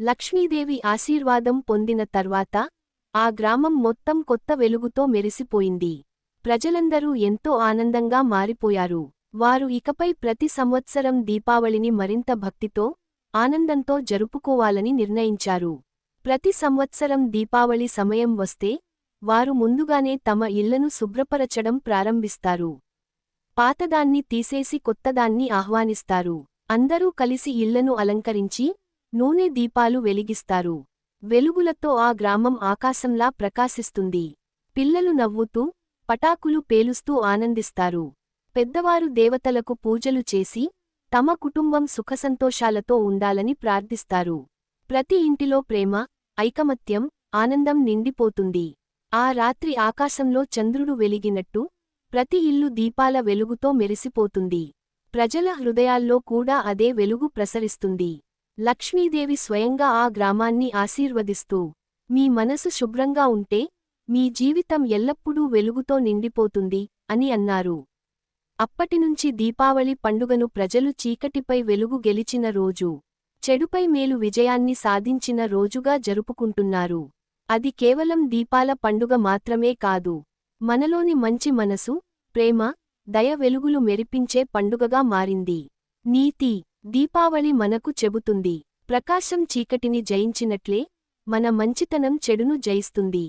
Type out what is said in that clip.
లక్ష్మీదేవి ఆశీర్వాదం పొందిన తర్వాత ఆ గ్రామం మొత్తం కొత్త వెలుగుతో మెరిసిపోయింది. ప్రజలందరూ ఎంతో ఆనందంగా మారిపోయారు. వారు ఇకపై ప్రతి సంవత్సరం దీపావళిని మరింత భక్తితో ఆనందంతో జరుపుకోవాలని నిర్ణయించారు. ప్రతి సంవత్సరం దీపావళి సమయం వస్తే వారు ముందుగానే తమ ఇళ్ళను శుభ్రపరచడం ప్రారంభిస్తారు. పాతదాన్ని తీసేసి కొత్తదాన్ని ఆహ్వానిస్తారు. అందరూ కలిసి ఇళ్ళను అలంకరించి నూనె దీపాలు వెలిగిస్తారు. వెలుగులతో ఆ గ్రామం ఆకాశంలా ప్రకాశిస్తుంది. పిల్లలు నవ్వుతూ పటాకులు పేలుస్తూ ఆనందిస్తారు. పెద్దవారు దేవతలకు పూజలు చేసి తమ కుటుంబం సుఖసంతోషాలతో ఉండాలని ప్రార్థిస్తారు. ప్రతి ఇంటిలో ప్రేమ ఐకమత్యం ఆనందం నిండిపోతుంది. ఆ రాత్రి ఆకాశంలో చంద్రుడు వెలిగినట్టు ప్రతి ఇల్లు దీపాల వెలుగుతో మెరిసిపోతుంది. ప్రజల హృదయాల్లో కూడా అదే వెలుగు ప్రసరిస్తుంది. లక్ష్మీదేవి స్వయంగా ఆ గ్రామాన్ని ఆశీర్వదిస్తూ మీ మనసు శుభ్రంగా ఉంటే మీ జీవితం ఎల్లప్పుడూ వెలుగుతో నిండిపోతుంది అని అన్నారు. అప్పటినుంచి దీపావళి పండుగను ప్రజలు చీకటిపై వెలుగు గెలిచిన రోజు చెడుపై మేలు విజయాన్ని సాధించిన రోజుగా జరుపుకుంటున్నారు. అది కేవలం దీపాల పండుగ మాత్రమే కాదు మనలోని మంచి మనసు ప్రేమ దయ వెలుగులు మెరిపించే పండుగగా మారింది. నీతి దీపావళి మనకు చెబుతుంది. ప్రకాశం చీకటిని జయించినట్లే మన మంచితనం చెడును జయిస్తుంది.